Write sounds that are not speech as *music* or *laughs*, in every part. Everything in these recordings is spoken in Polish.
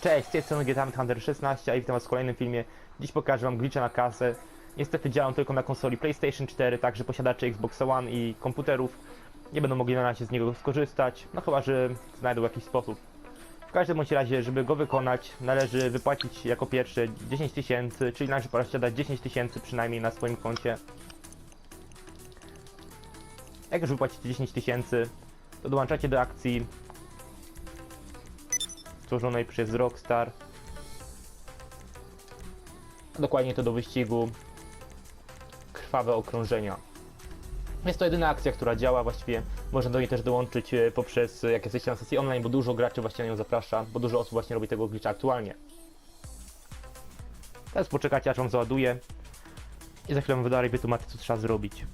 Cześć, z tej strony GTA Hunter 16, a i witam was w kolejnym filmie. Dziś pokażę wam glitcha na kasę. Niestety działam tylko na konsoli PlayStation 4, także posiadacze Xbox One i komputerów nie będą mogli na razie z niego skorzystać, no chyba, że znajdą jakiś sposób. W każdym bądź razie, żeby go wykonać, należy wypłacić jako pierwsze 10 tysięcy, czyli należy posiadać 10 tysięcy przynajmniej na swoim koncie. Jak już wypłacicie 10 tysięcy, to dołączacie do akcji stworzonej przez Rockstar. Dokładnie to do wyścigu Krwawe Okrążenia. Jest to jedyna akcja, która działa, właściwie można do niej też dołączyć e, poprzez e, jak jesteście na sesji online, bo dużo graczy właśnie na nią zaprasza, bo dużo osób właśnie robi tego glitcha aktualnie. Teraz poczekajcie aż wam załaduje i za chwilę wam dalej wytłumaczę co trzeba zrobić.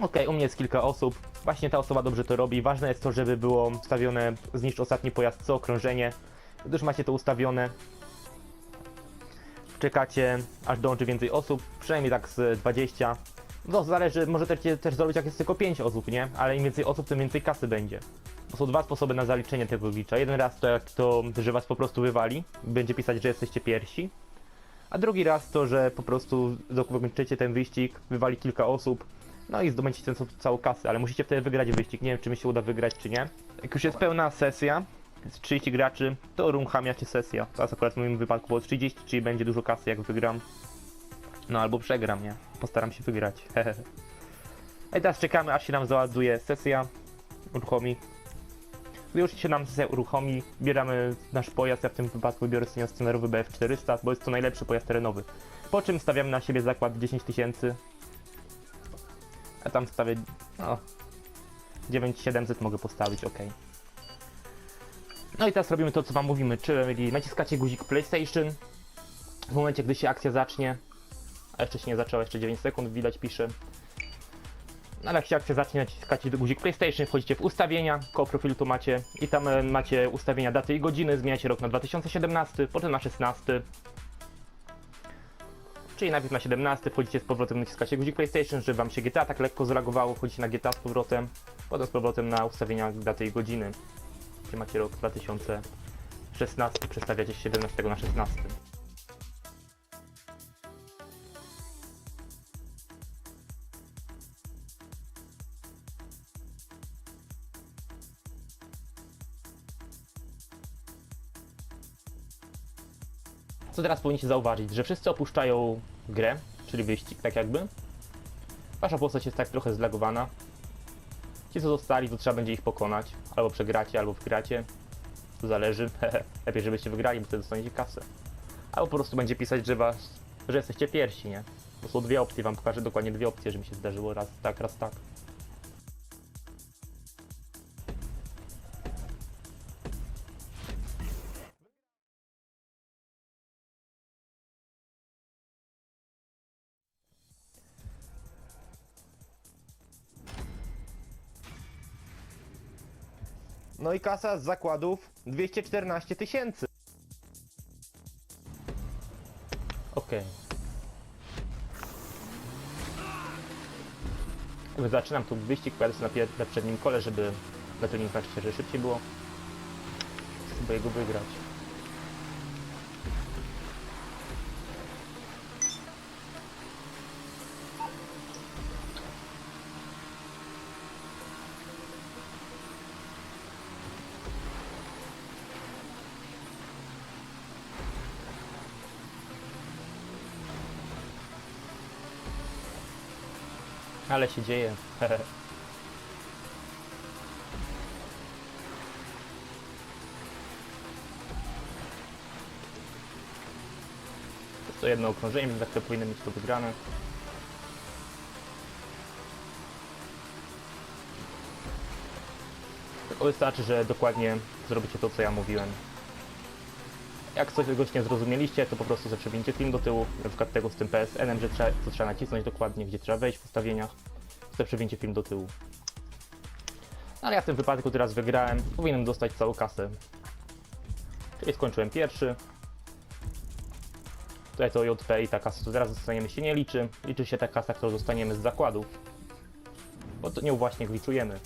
Ok, u mnie jest kilka osób. Właśnie ta osoba dobrze to robi. Ważne jest to, żeby było ustawione zniszcz ostatni pojazd co okrążenie. Gdy już macie to ustawione, czekacie aż dołączy więcej osób, przynajmniej tak z 20. No zależy, możecie też zrobić jak jest tylko 5 osób, nie? Ale im więcej osób, tym więcej kasy będzie. Bo są dwa sposoby na zaliczenie tego glitcha. Jeden raz to jak to, że was po prostu wywali, będzie pisać, że jesteście pierwsi. A drugi raz to, że po prostu dokończycie ten wyścig, wywali kilka osób, no i zdobędziecie tę całą kasę, ale musicie wtedy wygrać wyścig. Nie wiem, czy mi się uda wygrać, czy nie. Jak już jest pełna sesja, jest 30 graczy, to uruchamiacie sesję. Teraz akurat w moim wypadku było 30, czyli będzie dużo kasy, jak wygram. No albo przegram, nie? Postaram się wygrać. *laughs* I teraz czekamy, aż się nam załaduje sesja. Uruchomi. Gdy już się nam sesja uruchomi, bieramy nasz pojazd. Ja w tym wypadku biorę sobie scenerowy BF400, bo jest to najlepszy pojazd terenowy. Po czym stawiamy na siebie zakład 10 tysięcy. Ja tam stawię. No. 9700 mogę postawić, ok. No i teraz robimy to, co wam mówimy, czyli naciskacie guzik PlayStation. W momencie, gdy się akcja zacznie, a jeszcze się nie zaczęła, jeszcze 9 sekund, widać pisze. No ale jak się akcja zacznie, naciskacie guzik PlayStation, wchodzicie w ustawienia, koło profilu tu macie i tam e, macie ustawienia daty i godziny, zmieniacie rok na 2017, potem na 16. Czyli najpierw na 17 wchodzicie z powrotem, naciskacie guzik PlayStation, żeby wam się GTA tak lekko zreagowało, wchodzicie na GTA z powrotem, potem z powrotem na ustawienia daty i godziny. Gdzie macie rok 2016, przestawiacie z 17 na 16. Co teraz powinniście zauważyć, że wszyscy opuszczają grę, czyli wyścig, tak jakby. Wasza postać jest tak trochę zlagowana. Ci co zostali, to trzeba będzie ich pokonać. Albo przegracie, albo wygracie. To zależy. *laughs* Lepiej, żebyście wygrali, bo wtedy dostaniecie kasę. Albo po prostu będzie pisać, że was, że jesteście pierwsi, nie? To są dwie opcje, wam pokażę dokładnie dwie opcje, że mi się zdarzyło raz tak, raz tak. No i kasa z zakładów 214 tysięcy. Okej. Zaczynam tu wyścig, pojadę sobie na, pier- na przednim kole, żeby na tym infrastrukturze szybciej było. Chcę jego wygrać. Ale się dzieje. To jedno okrążenie, więc za chwilę powinny mieć to wygrane. Wystarczy, że dokładnie zrobicie to, co ja mówiłem. Jak coś czegoś nie zrozumieliście, to po prostu zaprzewijcie film do tyłu, na przykład tego z tym PSN-em, że trzeba, co trzeba nacisnąć dokładnie, gdzie trzeba wejść w ustawieniach. Zaprzewijcie film do tyłu. Ale ja w tym wypadku teraz wygrałem, powinienem dostać całą kasę. Czyli skończyłem pierwszy. Tutaj to JP i ta kasa, co teraz dostaniemy się nie liczy. Liczy się ta kasa, którą dostaniemy z zakładów. Bo to nią właśnie gliczujemy.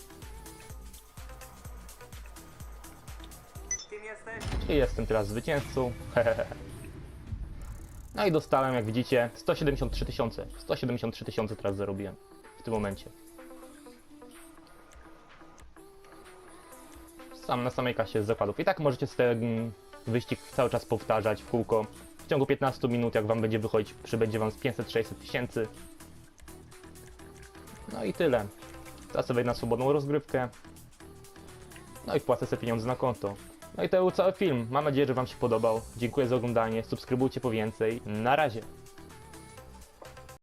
I jestem teraz zwycięzcą. *laughs* No i dostałem, jak widzicie, 173 tysiące. 173 tysiące teraz zarobiłem w tym momencie. Sam na samej kasie z zakładów. I tak możecie ten wyścig cały czas powtarzać w kółko. W ciągu 15 minut, jak wam będzie wychodzić, przybędzie wam z 500-600 tysięcy. No i tyle. Teraz sobie na swobodną rozgrywkę. No i wpłacę sobie pieniądze na konto. No i to był cały film. Mam nadzieję, że wam się podobał. Dziękuję za oglądanie. Subskrybujcie po więcej. Na razie.